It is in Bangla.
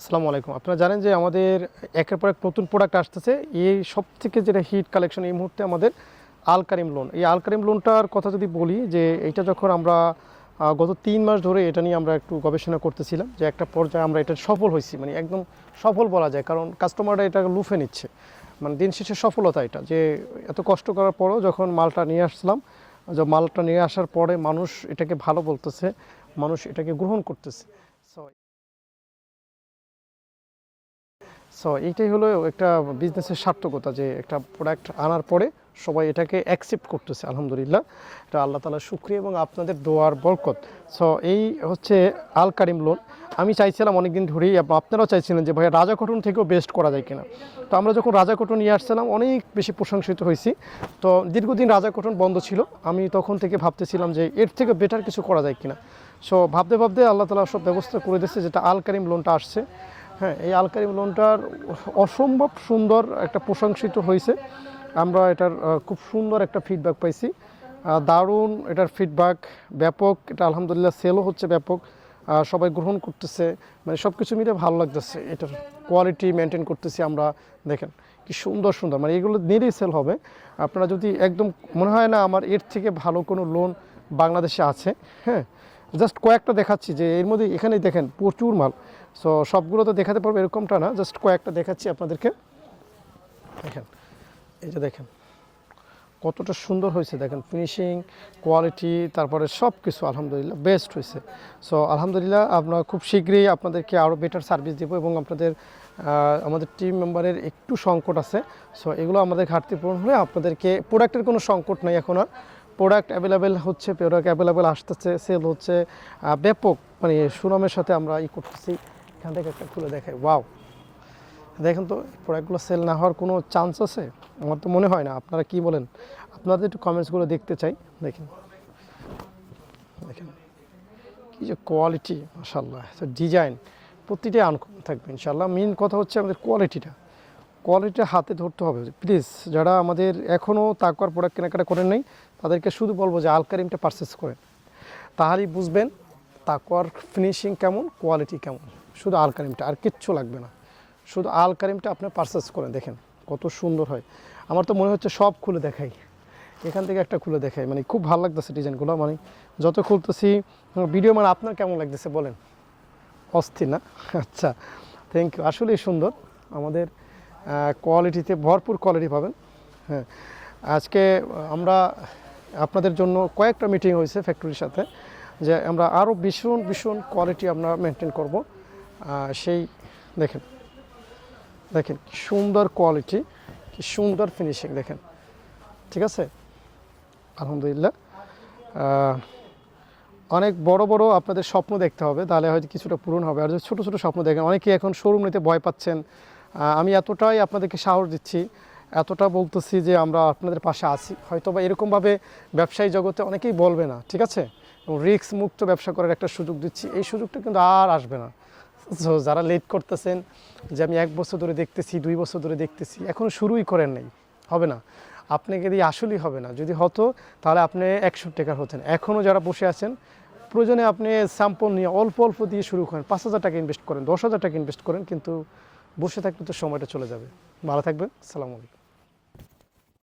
আসসালামু আলাইকুম। আপনারা জানেন যে আমাদের একের পর এক নতুন প্রোডাক্ট আসতেছে। এই সব থেকে যেটা হিট কালেকশন এই মুহূর্তে আমাদের আল কারিম লোন এই আল কারিম লোনটার কথা যদি বলি, যে এটা যখন আমরা গত তিন মাস ধরে এটা নিয়ে আমরা একটু গবেষণা করতেছিলাম, যে একটা পর্যায়ে আমরা এটা সফল হয়েছি। মানে একদম সফল বলা যায়, কারণ কাস্টমাররা এটা লুফে নিচ্ছে। মানে দিন শেষে সফলতা এটা, যে এত কষ্ট করার পরও যখন মালটা নিয়ে আসলাম যে মালটা নিয়ে আসার পরে মানুষ এটাকে ভালো বলতেছে, মানুষ এটাকে গ্রহণ করতেছে। সো এইটাই হলো একটা বিজনেসের সার্থকতা যে একটা প্রোডাক্ট আনার পরে সবাই এটাকে অ্যাকসেপ্ট করতেছে, আলহামদুলিল্লাহ। এটা আল্লাহ তালা শুক্রিয়া এবং আপনাদের দোয়ার বরকত। সো এই হচ্ছে আল কারিম লোন আমি চাইছিলাম অনেকদিন ধরেই আপনারাও চাইছিলেন যে ভাইয়া রাজা কটন থেকেও বেস্ট করা যায় কিনা। তো আমরা যখন রাজা কটন নিয়ে আসছিলাম, অনেক বেশি প্রশংসিত হয়েছি। তো দীর্ঘদিন রাজা কটন বন্ধ ছিল। আমি তখন থেকে ভাবতেছিলাম যে এর থেকে বেটার কিছু করা যায় কিনা। সো ভাবতে ভাবতে আল্লাহ তালা সব ব্যবস্থা করে দিচ্ছে যেটা আল কারিম লোনটা আসছে। হ্যাঁ এই আলকারিম লোনটার অসম্ভব সুন্দর একটা প্রশংসিত হয়েছে। আমরা এটার খুব সুন্দর একটা ফিডব্যাক পাইছি। দারুণ এটার ফিডব্যাক ব্যাপক, এটা আলহামদুলিল্লাহ সেলও হচ্ছে ব্যাপক। সবাই গ্রহণ করতেছে মানে সব কিছু মিলে ভালো লাগতেছে। এটার কোয়ালিটি মেনটেন করতেছি আমরা, দেখেন, কি সুন্দর সুন্দর। মানে এগুলো নিলেই সেল হবে। আপনারা যদি একদম, মনে হয় না আমার এর থেকে ভালো কোনো লোন বাংলাদেশে আছে হ্যাঁ জাস্ট কয়েকটা দেখাচ্ছি যে এর মধ্যে এখানেই দেখেন প্রচুর মাল। সো সবগুলো তো দেখাতে পারব এরকমটা না, জাস্ট কয়েকটা দেখাচ্ছি আপনাদেরকে। দেখেন, এই যে দেখেন, কতটা সুন্দর হয়েছে, দেখেন ফিনিশিং কোয়ালিটি তারপরে সব কিছু আলহামদুলিল্লাহ বেস্ট হয়েছে। সো আলহামদুলিল্লাহ আমরা খুব শীঘ্রই আপনাদেরকে আরও বেটার সার্ভিস দেবো এবং আপনাদের আমাদের টিম মেম্বারের একটু সংকট আছে। সো এগুলো আমাদের ঘাটতি পূরণ হলে আপনাদেরকে প্রোডাক্টের কোনো সংকট নেই এখন আর। প্রোডাক্ট অ্যাভেলেবেল হচ্ছে প্রোডাক্ট অ্যাভেলেবেল আসতেছে সেল হচ্ছে ব্যাপক মানে সুনামের সাথে আমরা ই করতেছি। এখান থেকে একটা খুলে দেখাই। ওয়াও দেখেন তো প্রোডাক্টগুলো সেল না হওয়ার কোনো চান্স আছে? আমার তো মনে হয় না। আপনারা কি বলেন? আপনাদের একটু কমেন্টসগুলো দেখতে চাই। দেখেন। দেখেন। কী যে কোয়ালিটি মাসাল্লাহ ডিজাইন প্রতিটাই আনকমন থাকবে ইনশাল্লাহ মেন কথা হচ্ছে আমাদের কোয়ালিটিটা কোয়ালিটিটা হাতে ধরতে হবে। প্লিজ যারা আমাদের এখনও তাকওয়ার প্রোডাক্ট কেনাকাটা করেন নাই, তাদেরকে শুধু বলব যে আলকারিমটা পারচেস করেন। তাহলেই বুঝবেন তাকওয়ার ফিনিশিং কেমন কোয়ালিটি কেমন। শুধু আলকারিমটা আর কিচ্ছু লাগবে না। শুধু আল কারিমটা আপনি পারচেস করেন, দেখেন কত সুন্দর হয়। আমার তো মনে হচ্ছে সব খুলে দেখাই। এখান থেকে একটা খুলে দেখাই। মানে খুব ভালো লাগতেছে ডিজাইনগুলো। মানে যত খুলতেছি ভিডিও মানে আপনার কেমন লাগতেছে বলেন? অস্থির না? আচ্ছা থ্যাংক ইউ আসলেই সুন্দর। আমাদের কোয়ালিটিতে ভরপুর কোয়ালিটি পাবেন। হ্যাঁ। আজকে আমরা আপনাদের জন্য কয়েকটা মিটিং হয়েছে ফ্যাক্টরির সাথে, যে আমরা আরও ভীষণ ভীষণ কোয়ালিটি আমরা মেনটেন করব। সেই দেখেন দেখেন সুন্দর কোয়ালিটি কি সুন্দর ফিনিশিং দেখেন। ঠিক আছে? আলহামদুলিল্লাহ। অনেক বড় বড় আপনাদের স্বপ্ন দেখতে হবে, তাহলে হয়তো কিছুটা পূরণ হবে। আর যদি ছোটো ছোটো স্বপ্ন দেখেন অনেকে এখন শোরুম নিতে ভয় পাচ্ছেন আমি এতটাই আপনাদেরকে সাহস দিচ্ছি, এতটা বলতেছি যে আমরা আপনাদের পাশে আছি। হয়তো বা এরকমভাবে ব্যবসায়ী জগতে অনেকেই বলবে না, ঠিক আছে? এবং রিস্ক মুক্ত ব্যবসা করার একটা সুযোগ দিচ্ছি, এই সুযোগটা কিন্তু আর আসবে না। সো যারা লেট করতেছেন, যে আমি এক বছর ধরে দেখতেছি, দুই বছর ধরে দেখতেছি এখনও শুরুই করেন নাই, হবে না। আপনাকে দিয়ে আসলেই হবে না। যদি হতো, তাহলে আপনি একশো টাকার হতেন। এখনও যারা বসে আছেন, প্রয়োজনে আপনি স্যাম্পল নিয়ে অল্প অল্প দিয়ে শুরু করেন। পাঁচ হাজার টাকা ইনভেস্ট করেন, দশ হাজার টাকা ইনভেস্ট করেন, কিন্তু বসে থাকলে তো সময়টা চলে যাবে। ভালো থাকবেন সালাম